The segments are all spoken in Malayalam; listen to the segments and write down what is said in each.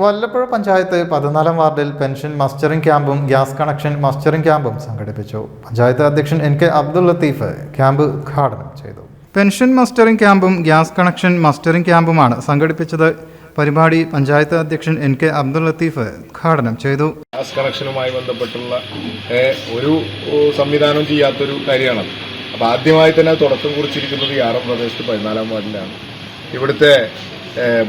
വല്ലപ്പുഴ പഞ്ചായത്ത് പതിനാലാം വാർഡിൽ പെൻഷൻ മസ്റ്ററിംഗ് ക്യാമ്പും ഗ്യാസ് കണക്ഷൻ മസ്റ്ററിംഗ് ക്യാമ്പും സംഘടിപ്പിച്ചു. പഞ്ചായത്ത് അധ്യക്ഷൻ N K Abdul Latheef camp ഉദ്ഘാടനം ചെയ്തു. പെൻഷൻ മസ്റ്ററിംഗ് ക്യാമ്പും ഗ്യാസ് കണക്ഷൻ മസ്റ്ററിംഗ് ക്യാമ്പുമാണ് സംഘടിപ്പിച്ചത്. പരിപാടി പഞ്ചായത്ത് അധ്യക്ഷൻ എൻ കെ അബ്ദുൾ ലത്തീഫ് ഉദ്ഘാടനം ചെയ്തു. ഗ്യാസ് കണക്ഷനുമായി ബന്ധപ്പെട്ടുള്ള ഒരു സംവിധാനം ചെയ്യാത്തൊരു കാര്യമാണ്. അപ്പോൾ ആദ്യമായി തന്നെ തുടക്കം കുറിച്ചിരിക്കുന്നത് ഈ ആറം പ്രദേശത്ത് പതിനാലാം വാർഡിലാണ്. ഇവിടുത്തെ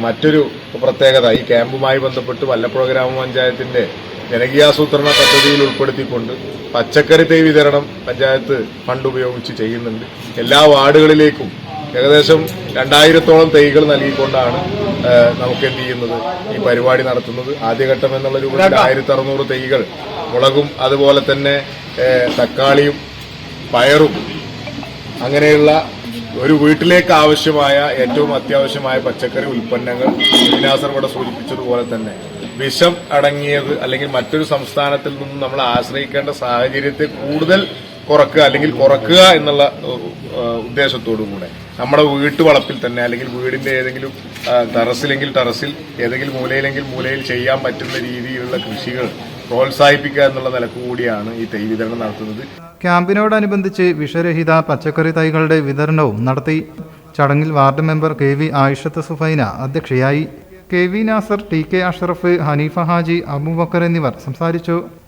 മറ്റൊരു പ്രത്യേകത ഈ ക്യാമ്പുമായി ബന്ധപ്പെട്ട് വല്ലപ്പുഴ ഗ്രാമപഞ്ചായത്തിന്റെ ജനകീയാസൂത്രണ പദ്ധതിയിൽ ഉൾപ്പെടുത്തിക്കൊണ്ട് പച്ചക്കറി തൈ വിതരണം പഞ്ചായത്ത് ഫണ്ട് ഉപയോഗിച്ച് ചെയ്യുന്നുണ്ട്. എല്ലാ വാർഡുകളിലേക്കും ഏകദേശം രണ്ടായിരത്തോളം തൈകൾ നൽകിക്കൊണ്ടാണ് നമുക്ക് എന്ത് ചെയ്യുന്നത് ഈ പരിപാടി നടത്തുന്നത്. ആദ്യഘട്ടം എന്നുള്ള രൂപത്തിൽ ആയിരത്തി അറുന്നൂറ് തൈകൾ മുളകും അതുപോലെ തന്നെ തക്കാളിയും പയറും അങ്ങനെയുള്ള ഒരു വീട്ടിലേക്ക് ആവശ്യമായ ഏറ്റവും അത്യാവശ്യമായ പച്ചക്കറി ഉൽപ്പന്നങ്ങൾ വിനാസർ ഇവിടെ സൂചിപ്പിച്ചതുപോലെ തന്നെ വിഷം അടങ്ങിയത് അല്ലെങ്കിൽ മറ്റൊരു സംസ്ഥാനത്തിൽ നിന്നും നമ്മൾ ആശ്രയിക്കേണ്ട സാഹചര്യത്തെ കൂടുതൽ കുറക്കുക അല്ലെങ്കിൽ കുറക്കുക എന്നുള്ള ഉദ്ദേശത്തോടു കൂടെ. നമ്മുടെ വീട്ടുവളപ്പിൽ തന്നെ അല്ലെങ്കിൽ വീടിന്റെ ഏതെങ്കിലും ടെറസിലെങ്കിൽ ടെറസിൽ ഏതെങ്കിലും മൂലയിലെങ്കിൽ മൂലയിൽ ചെയ്യാൻ പറ്റുന്ന രീതിയിലുള്ള കൃഷികൾ പ്രോത്സാഹിപ്പിക്കുക എന്നുള്ള നിലയ്ക്ക് കൂടിയാണ് ഈ തൈ വിതരണം നടത്തുന്നത്. ക്യാമ്പിനോടനുബന്ധിച്ച് വിഷരഹിത പച്ചക്കറി തൈകളുടെ വിതരണവും നടത്തി ചടങ്ങിൽ ward member K V Ayishath Sufaina അധ്യക്ഷയായി. K V Nasar T K Ashraf Haneefa Haji Abubakar എന്നിവർ സംസാരിച്ചു.